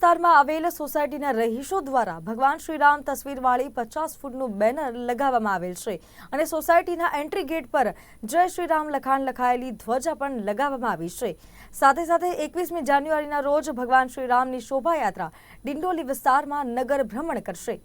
વિસ્તારમાં આવેલ સોસાયટીના રહીશો દ્વારા ભગવાન શ્રીરામ તસવીરવાળી પચાસ ફૂટનું બેનર લગાવવામાં આવેલ છે અને સોસાયટીના એન્ટ્રી ગેટ પર જય શ્રીરામ લખાણ લખાયેલી ધ્વજા પણ લગાવવામાં આવી છે. સાથે સાથે એકવીસમી જાન્યુઆરીના રોજ ભગવાન શ્રીરામની શોભાયાત્રા ડિંડોલી વિસ્તારમાં નગર ભ્રમણ કરશે.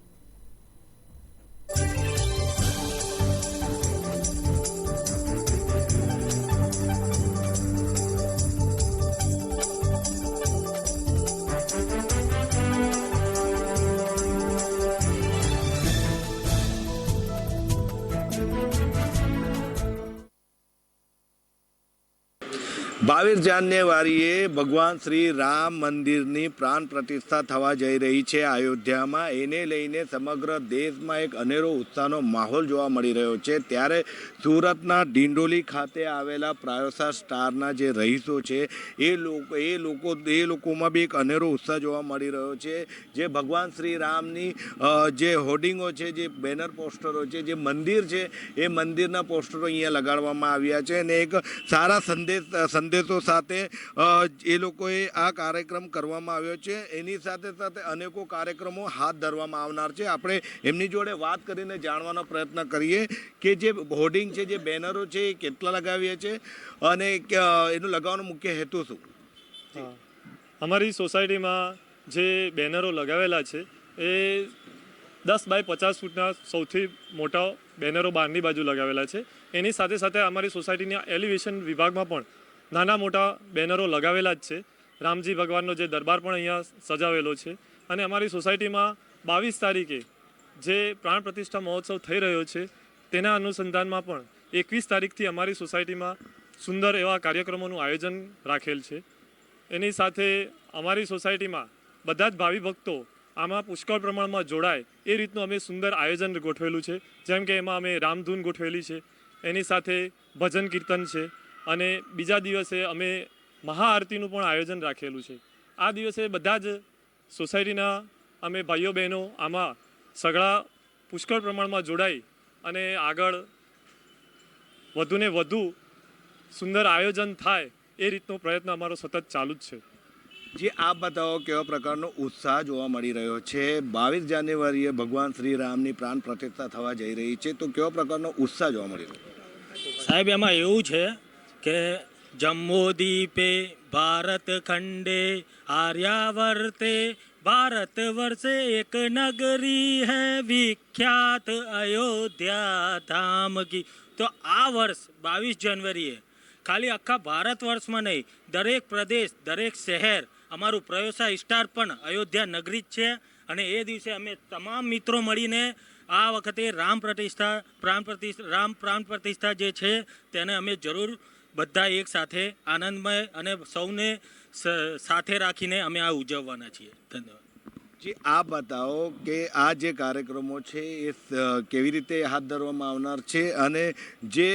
બાવીસ જાન્યુઆરીએ ભગવાન શ્રી રામ મંદિરની પ્રાણ પ્રતિષ્ઠા થવા જઈ રહી છે. અયોધ્યામાં એને લઈને સમગ્ર દેશમાં એક અનેરો ઉત્સાહનો માહોલ જોવા મળી રહ્યો છે. ત્યારે સુરતના ડિંડોલી ખાતે આવેલા પ્રાયોસા સ્ટારના જે રહીશો છે, એ લોકો એ લોકો, એ લોકોમાં બી એક અનેરો ઉત્સાહ જોવા મળી રહ્યો છે. જે ભગવાન શ્રી રામની જે હોર્ડિંગો છે, જે બેનર પોસ્ટરો છે, જે મંદિર છે, એ મંદિરના પોસ્ટરો અહીંયા લગાડવામાં આવ્યા છે અને એક સારા સંદેશ, સંદેશો સાથે એ લોકોએ આ કાર્યક્રમ કરવામાં આવ્યો છે, એની સાથે સાથે અનેકો કાર્યક્રમો હાથ ધરવામાં આવનાર છે. આપણે એમની જોડે વાત કરીને જાણવાનો પ્રયત્ન કરીએ કે જે હોર્ડિંગ છે, જે બેનરો છે, એ કેટલા લગાવીએ છીએ અને એનું લગાવવાનો મુખ્ય હેતુ શું? અમારી સોસાયટીમાં જે બેનરો લગાવેલા છે, એ દસ બાય પચાસ ફૂટના સૌથી મોટા બેનરો બહારની બાજુ લગાવેલા છે. એની સાથે સાથે અમારી સોસાયટીના એલિવેશન વિભાગમાં પણ નાના મોટા બેનરો લગાવેલા જ છે. રામજી ભગવાનનો જે દરબાર પણ અહીંયા સજાવેલો છે. અને અમારી સોસાયટીમાં બાવીસ તારીખે જે પ્રાણ પ્રતિષ્ઠા મહોત્સવ થઈ રહ્યો છે, તેના અનુસંધાનમાં પણ એકવીસ તારીખથી અમારી સોસાયટીમાં સુંદર એવા કાર્યક્રમોનું આયોજન રાખેલ છે. એની સાથે અમારી સોસાયટીમાં બધા જ ભાવિ ભક્તો આમાં પુષ્કળ પ્રમાણમાં જોડાય એ રીતનું અમે સુંદર આયોજન ગોઠવેલું છે. જેમ કે એમાં અમે રામધૂન ગોઠવેલી છે. એની સાથે ભજન કીર્તન છે. અને બીજા દિવસે અમે મહાઆરતીનું પણ આયોજન રાખેલું છે. આ દિવસે બધા જ સોસાયટીના અમે ભાઈઓ બહેનો આમાં સગળા પુષ્કળ પ્રમાણમાં જોડાઈ અને આગળ વધુને વધુ સુંદર આયોજન થાય એ રીતનો પ્રયત્ન અમારો સતત ચાલુ જ છે. જે આપ બતાવો કેવા પ્રકારનો ઉત્સાહ જોવા મળી રહ્યો છે? બાવીસ જાન્યુઆરીએ ભગવાન શ્રી રામની પ્રાણ પ્રતિષ્ઠા થવા જઈ રહી છે. તો કેવા પ્રકારનો ઉત્સાહ જોવા મળી રહ્યો? સાહેબ એમાં એવું છે કે જમ્મુ દીપે ભારત ખંડે આર્યાવર્તે ભારત વર્ષે એક નગરી હે વિખ્યાત અયોધ્યા ધામ કી તો આ વર્ષ બાવીસ જાન્યુઆરીએ ખાલી આખા ભારત વર્ષમાં નહીં દરેક પ્રદેશ દરેક શહેર અમારું પ્રયોસા સ્ટાર પણ અયોધ્યા નગરી જ છે અને એ દિવસે અમે તમામ મિત્રો મળીને આ વખતે રામ પ્રતિષ્ઠા પ્રાણ પ્રતિષ્ઠા રામ પ્રાણ પ્રતિષ્ઠા જે છે તેને અમે જરૂર બધા એક સાથે આનંદમય અને સૌને સ- સાથે રાખીને અમે આ ઉજવવાના છીએ. ધન્યવાદ. જે આ બતાવો કે આ જે કાર્યક્રમો છે એ કેવી રીતે હાથ ધરવામાં આવનાર છે અને જે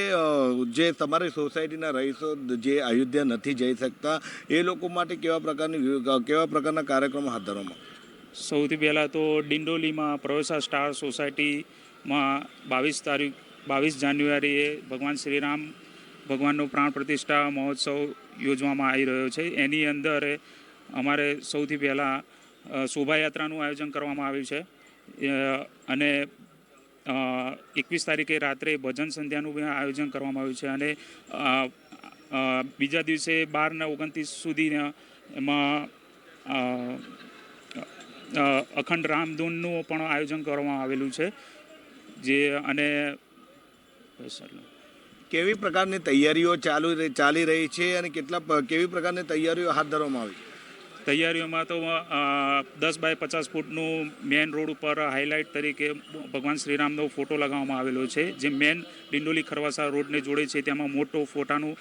જે તમારી સોસાયટીના રહીશો જે અયોધ્યા નથી જઈ શકતા એ લોકો માટે કેવા પ્રકારની કેવા પ્રકારના કાર્યક્રમો હાથ ધરવામાં સૌથી પહેલાં તો ડિંડોલીમાં પ્રવેશા સ્ટાર સોસાયટીમાં બાવીસ તારીખ બાવીસ જાન્યુઆરીએ ભગવાન શ્રીરામ ભગવાનનો પ્રાણ પ્રતિષ્ઠા મહોત્સવ યોજવામાં આવી રહ્યો છે. એની અંદર અમારે સૌથી પહેલાં શોભાયાત્રાનું આયોજન કરવામાં આવ્યું છે. અને એકવીસ તારીખે રાત્રે ભજન સંધ્યાનું પણ આયોજન કરવામાં આવ્યું છે. અને બીજા દિવસે બારને ઓગણત્રીસ સુધી એમાં અખંડ રામધૂનનું પણ આયોજન કરવામાં આવેલું છે. જે, અને આટલું. કેવી પ્રકારની તૈયારીઓ ચાલુ ચાલી રહી છે અને કેટલા કેવી પ્રકારની તૈયારીઓ હાથ ધરવામાં આવી તૈયારીઓમાં તો દસ બાય પચાસ ફૂટનું મેન રોડ ઉપર હાઇલાઇટ તરીકે ભગવાન શ્રીરામનો ફોટો લગાવવામાં આવેલો છે. જે મેન ડિંડોલી ખરવાસા રોડને જોડે છે તેમાં મોટો ફોટાનું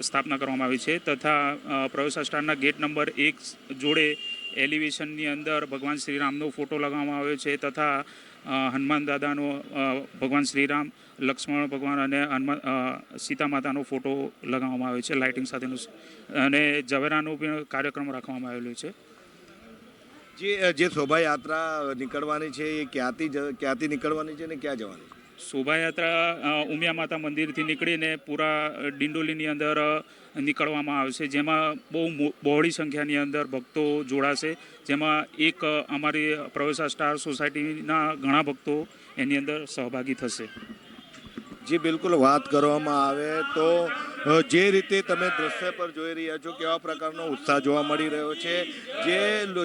સ્થાપના કરવામાં આવી છે તથા અ, પ્રવેશા ગેટ નંબર એક જોડે એલિવેશનની અંદર ભગવાન શ્રીરામનો ફોટો લગાવવામાં આવ્યો છે તથા હનુમાન દાદાનો ભગવાન શ્રીરામ, લક્ષ્મણ ભગવાન અને હનુમાન સીતા માતાનો ફોટો લગાવવામાં આવ્યો છે, લાઇટિંગ સાથેનું અને ઝવેરાનો પણ કાર્યક્રમ રાખવામાં આવેલો છે. જે જે શોભાયાત્રા નીકળવાની છે એ ક્યાંથી ક્યાંથી નીકળવાની છે ને ક્યાં જવાની છે? શોભાયાત્રા ઉમિયા માતા મંદિરથી નીકળીને પૂરા ડિંડોલીની અંદર નીકળવામાં આવશે. જેમાં બહુ બહોળી સંખ્યાની અંદર ભક્તો જોડાશે. જેમાં એક અમારી પ્રવેશા સ્ટાર સોસાયટીના ઘણા ભક્તો એની અંદર સહભાગી થશે. જી, બિલકુલ વાત કરવામાં આવે તો જે રીતે તમે દ્રશ્ય પર જોઈ રહ્યા છો, કેવા પ્રકારનો ઉત્સાહ જોવા મળી રહ્યો છે. જે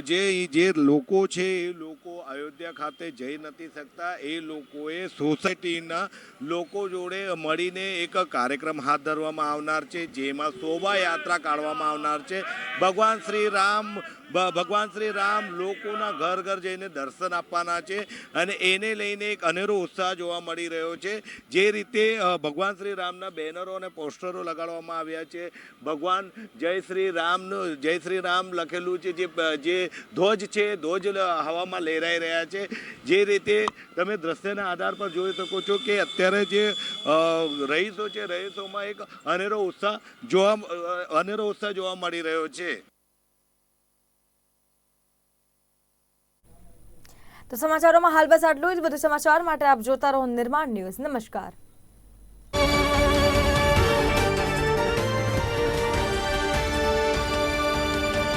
જે જે લોકો છે, એ લોકો અયોધ્યા ખાતે જઈ નથી શકતા. એ લોકોએ સોસાયટીના લોકો જોડે મળીને એક કાર્યક્રમ હાથ ધરવામાં આવનાર છે, જેમાં શોભાયાત્રા કાઢવામાં આવનાર છે. ભગવાન શ્રી રામ ભગવાન શ્રી રામ લોકોના ઘર ઘર જઈને દર્શન આપવાના છે અને એને લઈને એક અનેરો ઉત્સાહ જોવા મળી રહ્યો છે. જે રીતે ભગવાન શ્રી રામના બેનરો અને પોસ્ટરો લગાડવામાં આવ્યા છે. ભગવાન જય શ્રી રામનું, જય શ્રી રામ લખેલું છે જે જે ધ્વજ છે, ધ્વજ હવામાં લહેરાઈ રહ્યા છે. જે રીતે તમે દ્રશ્યના આધાર પર જોઈ શકો છો કે અત્યારે જે રહીશો છે, રહીશોમાં એક અનેરો ઉત્સાહ જોવા અનેરો ઉત્સાહ જોવા મળી રહ્યો છે. તો સમાચારોમાં હાલ બસ આટલું જ. બધું સમાચાર માટે આપ જોતા રહો નિર્માણ ન્યૂઝ. નમસ્કાર.